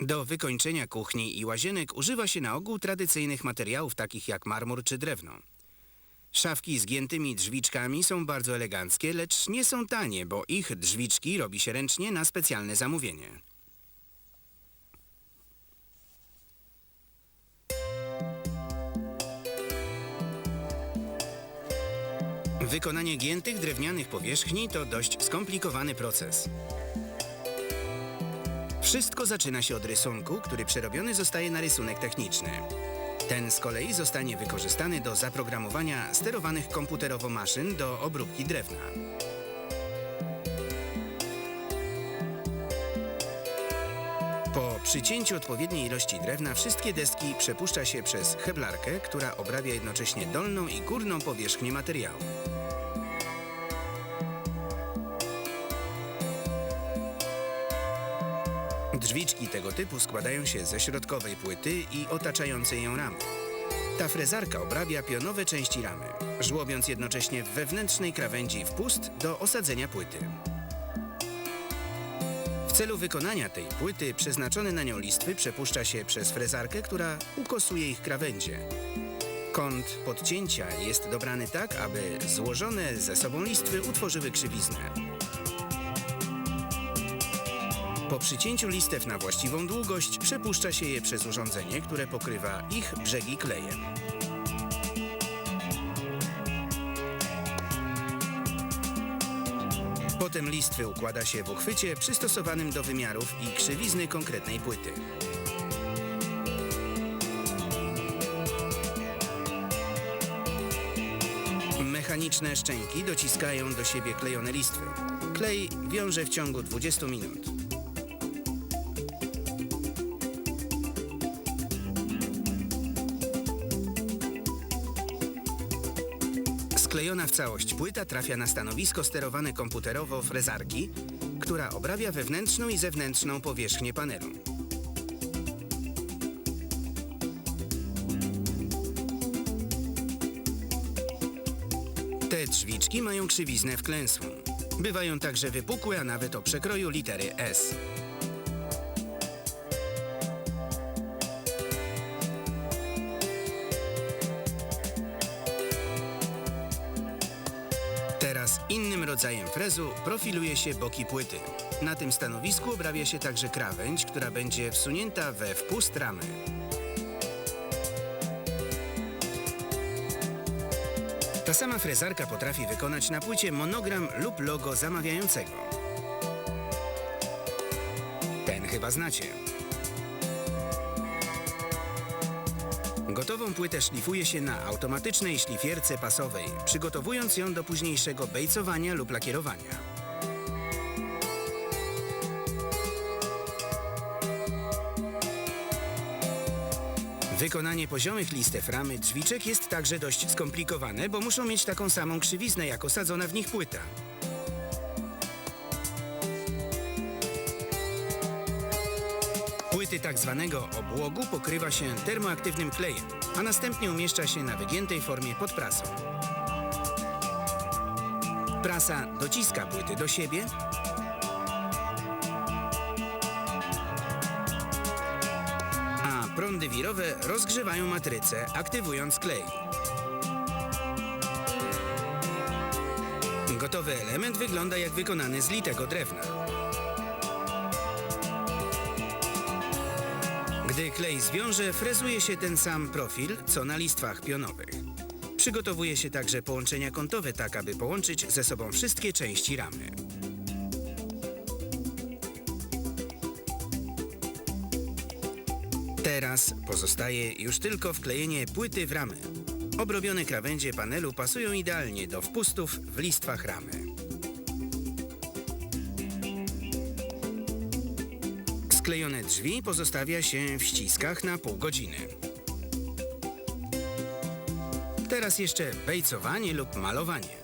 Do wykończenia kuchni i łazienek używa się na ogół tradycyjnych materiałów takich jak marmur czy drewno. Szafki z giętymi drzwiczkami są bardzo eleganckie, lecz nie są tanie, bo ich drzwiczki robi się ręcznie na specjalne zamówienie. Wykonanie giętych drewnianych powierzchni to dość skomplikowany proces. Wszystko zaczyna się od rysunku, który przerobiony zostaje na rysunek techniczny. Ten z kolei zostanie wykorzystany do zaprogramowania sterowanych komputerowo maszyn do obróbki drewna. Po przycięciu odpowiedniej ilości drewna wszystkie deski przepuszcza się przez heblarkę, która obrabia jednocześnie dolną i górną powierzchnię materiału. Drzwiczki tego typu składają się ze środkowej płyty i otaczającej ją ramy. Ta frezarka obrabia pionowe części ramy, żłobiąc jednocześnie w wewnętrznej krawędzi wpust do osadzenia płyty. W celu wykonania tej płyty przeznaczone na nią listwy przepuszcza się przez frezarkę, która ukosuje ich krawędzie. Kąt podcięcia jest dobrany tak, aby złożone ze sobą listwy utworzyły krzywiznę. Po przycięciu listew na właściwą długość przepuszcza się je przez urządzenie, które pokrywa ich brzegi klejem. Potem listwy układa się w uchwycie przystosowanym do wymiarów i krzywizny konkretnej płyty. Mechaniczne szczęki dociskają do siebie klejone listwy. Klej wiąże w ciągu 20 minut. Sklejona w całość płyta trafia na stanowisko sterowane komputerowo frezarki, która obrabia wewnętrzną i zewnętrzną powierzchnię panelu. Te drzwiczki mają krzywiznę wklęsłą. Bywają także wypukłe, a nawet o przekroju litery S. Teraz innym rodzajem frezu profiluje się boki płyty. Na tym stanowisku obrabia się także krawędź, która będzie wsunięta we wpust ramy. Ta sama frezarka potrafi wykonać na płycie monogram lub logo zamawiającego. Ten chyba znacie. Gotową płytę szlifuje się na automatycznej szlifierce pasowej, przygotowując ją do późniejszego bejcowania lub lakierowania. Wykonanie poziomych listew ramy drzwiczek jest także dość skomplikowane, bo muszą mieć taką samą krzywiznę jak osadzona w nich płyta. Płyty tak zwanego obłogu pokrywa się termoaktywnym klejem, a następnie umieszcza się na wygiętej formie pod prasą. Prasa dociska płyty do siebie, a prądy wirowe rozgrzewają matrycę, aktywując klej. Gotowy element wygląda jak wykonany z litego drewna. Gdy klej zwiąże, frezuje się ten sam profil, co na listwach pionowych. Przygotowuje się także połączenia kątowe, tak aby połączyć ze sobą wszystkie części ramy. Teraz pozostaje już tylko wklejenie płyty w ramę. Obrobione krawędzie panelu pasują idealnie do wpustów w listwach ramy. Sklejone drzwi pozostawia się w ściskach na pół godziny. Teraz jeszcze bejcowanie lub malowanie.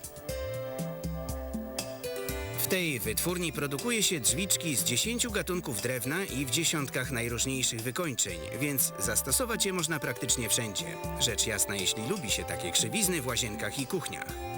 W tej wytwórni produkuje się drzwiczki z 10 gatunków drewna i w dziesiątkach najróżniejszych wykończeń, więc zastosować je można praktycznie wszędzie. Rzecz jasna, jeśli lubi się takie krzywizny w łazienkach i kuchniach.